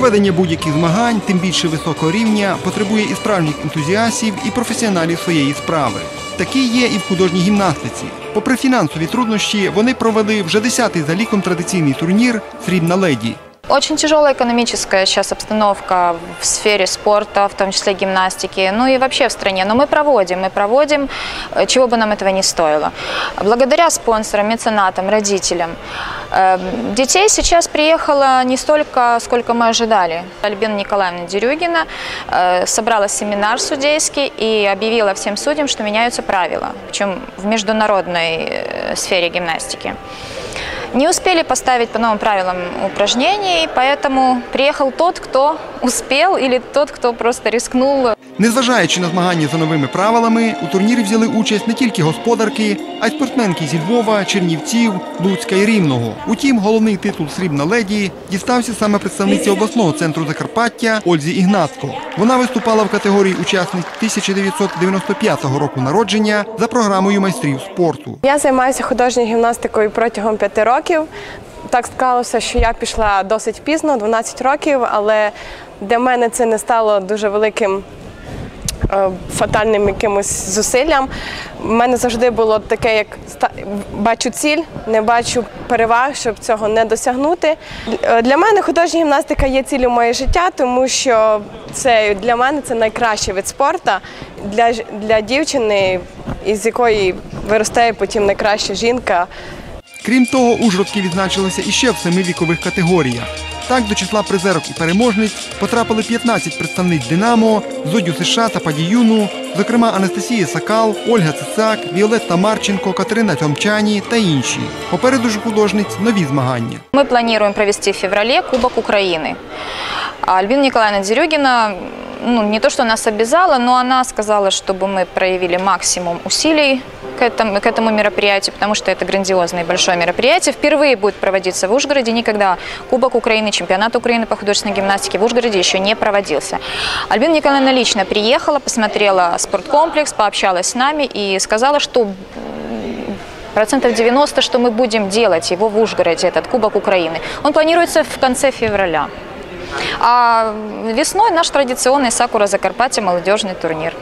Проведення будь-яких змагань, тим більше високого рівня, потребує і справжніх ентузіастів, і професіоналів своєї справи. Такі є і в художній гімнастиці. Попри фінансові труднощі, вони провели вже десятий за ліком традиційний турнір Срібна леді. Очень тяжелая экономическая сейчас обстановка в сфере спорта, в том числе гимнастики, ну и вообще в стране. Но мы проводим, мы проводим, э, чего бы нам этого не стоило. Благодаря спонсорам, меценатам, родителям. э, Детей сейчас приехало не столько, сколько мы ожидали. Альбина Николаевна Дерюгина э, собрала семинар судейский и объявила всем судьям, что меняются правила, причем в международной э, сфере гимнастики. Не успели поставить по новым правилам упражнений, поэтому приехал тот, кто успел, или тот, кто просто рискнул Незважаючи на змагання за новими правилами, у турнірі взяли участь не тільки господарки, а й спортсменки зі Львова, Чернівців, Луцька і Рівного. Утім, головний титул Срібна леді дістався саме представниці обласного центру Закарпаття Ользі Ігнатко. Вона виступала в категорії учасниць 1995 року народження за програмою майстрів спорту. Я займаюся художньою гімнастикою протягом п'яти років. Так склалося, що я пішла досить пізно, 12 років, але для мене це не стало дуже великим е, фатальним якимось зусиллям. У мене завжди було таке, як бачу ціль, не бачу переваг, щоб цього не досягнути. Е, Для мене художня гімнастика є ціллю моє життя, тому що це для мене це найкращий вид спорту для, для дівчини, із якої виростає потім найкраща жінка. Крім того, ужгородки відзначилися іще в семи вікових категоріях. Так, до числа призерок і переможниць потрапили 15 представниць Динамо, Зодю США та Падіюну, зокрема Анастасія Сакал, Ольга Цицак, Віолетта Марченко, Катерина Тьомчані та інші. Попереду ж художниць нові змагання. Мы планируем провести в феврале Кубок Украины. А Альбина Николаевна Дерюгина, ну, не то, что нас обязала, но она сказала, чтобы мы проявили максимум усилий к этому, к этому мероприятию, потому что это грандиозное и большое мероприятие. Впервые будет проводиться в Ужгороде. Никогда Кубок Украины, чемпионат Украины по художественной гимнастике в Ужгороде еще не проводился. Альбина Николаевна лично приехала, посмотрела спорткомплекс, пообщалась с нами и сказала, что Процентов 90, что мы будем делать его в Ужгороде, этот Кубок Украины. Он планируется в конце февраля. А весной наш традиционный Сакура Закарпатье молодежный турнир.